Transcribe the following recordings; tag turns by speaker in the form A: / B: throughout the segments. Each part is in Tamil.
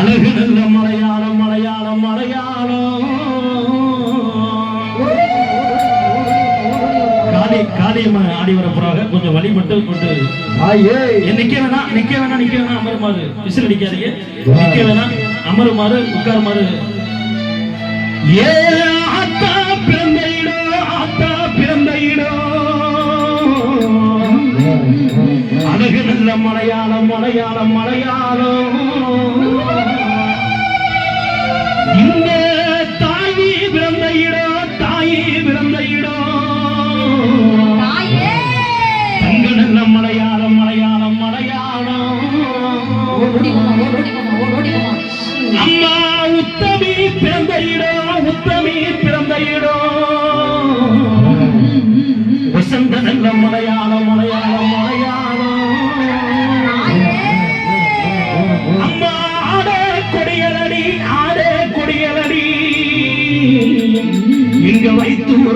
A: அழகு நல்ல மலையாளம் மலையாளம். மலையாளம் காளி காளியம்மன் ஆடி வர பிறகு கொஞ்சம் வழி மட்டும் கொண்டு. நிக்க வேணாம் நிக்க வேணாம் நிக்க வேணாம் அமருமாறு. விசில் அடிக்காதீங்க. நிக்க வேணாம் அமருமாறு உட்காருமாறு. ஏ ஆத்தா பிறந்த இடம் ஆத்தா பிறந்த இடம் அழகு நல்ல மலையாளம் மலையாளம் மலையாளம். இந்த தாயி பிறந்த இடம் தாயி பிறந்த இடம் தங்க நல்ல மலையாளம் மலையாளம். அம்மா உத்தமி பிறந்த இடம்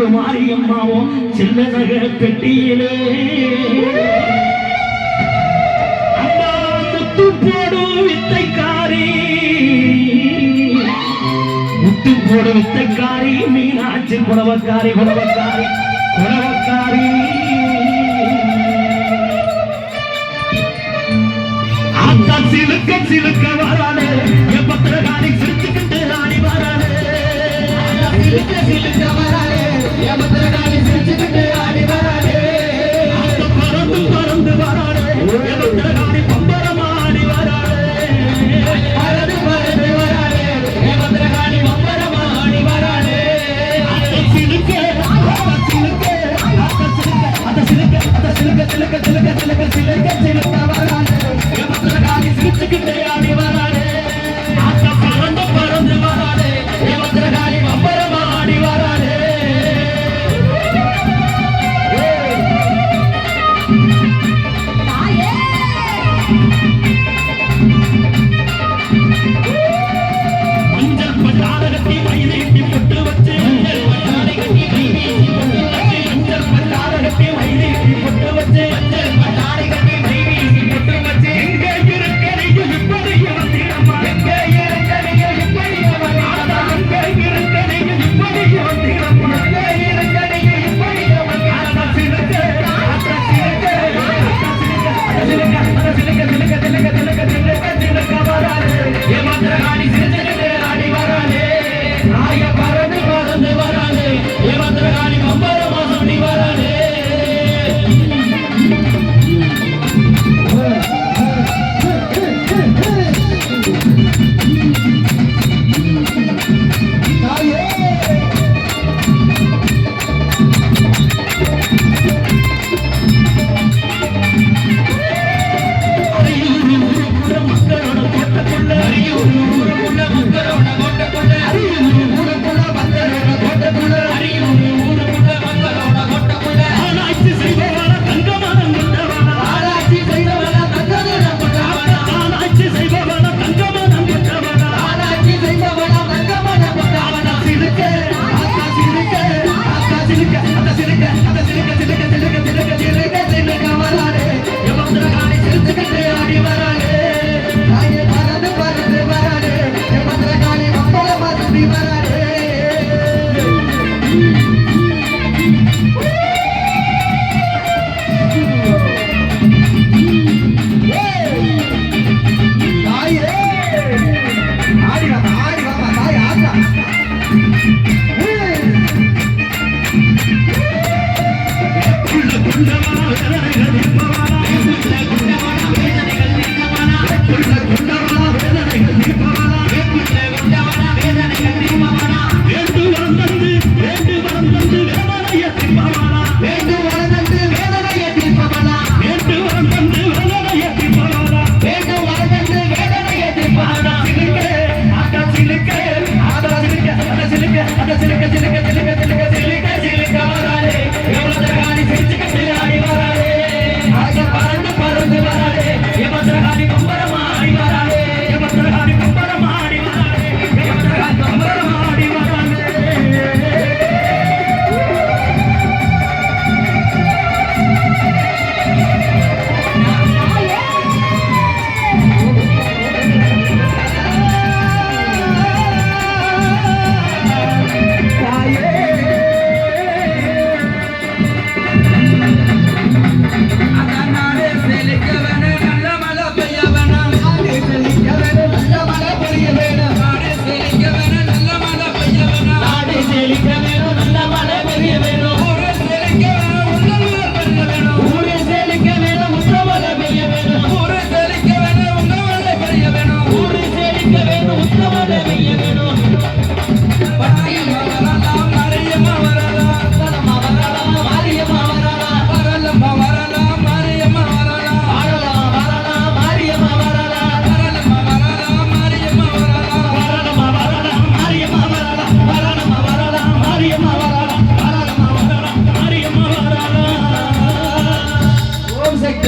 A: ஒரு மாரியம்மாவும் சில்ல நகை பெட்டியிலே. அம்மா முத்து போடு வித்தைக்காரி. முத்து போடு வித்தைக்காரி மீனாட்சி குடவக்காரி குடவக்காரி குடவக்காரி ஆத்தா சிலுக்க சிலுக்க வரானே என் பத்திரகாரி சிரிச்சுக்கிட்டு ஆடி வரானே
B: சிலுக்க சிலுக்க வராளே. என் பத்திரகாளி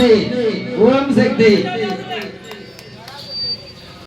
A: சக்தி ஓம்
B: சக்தி.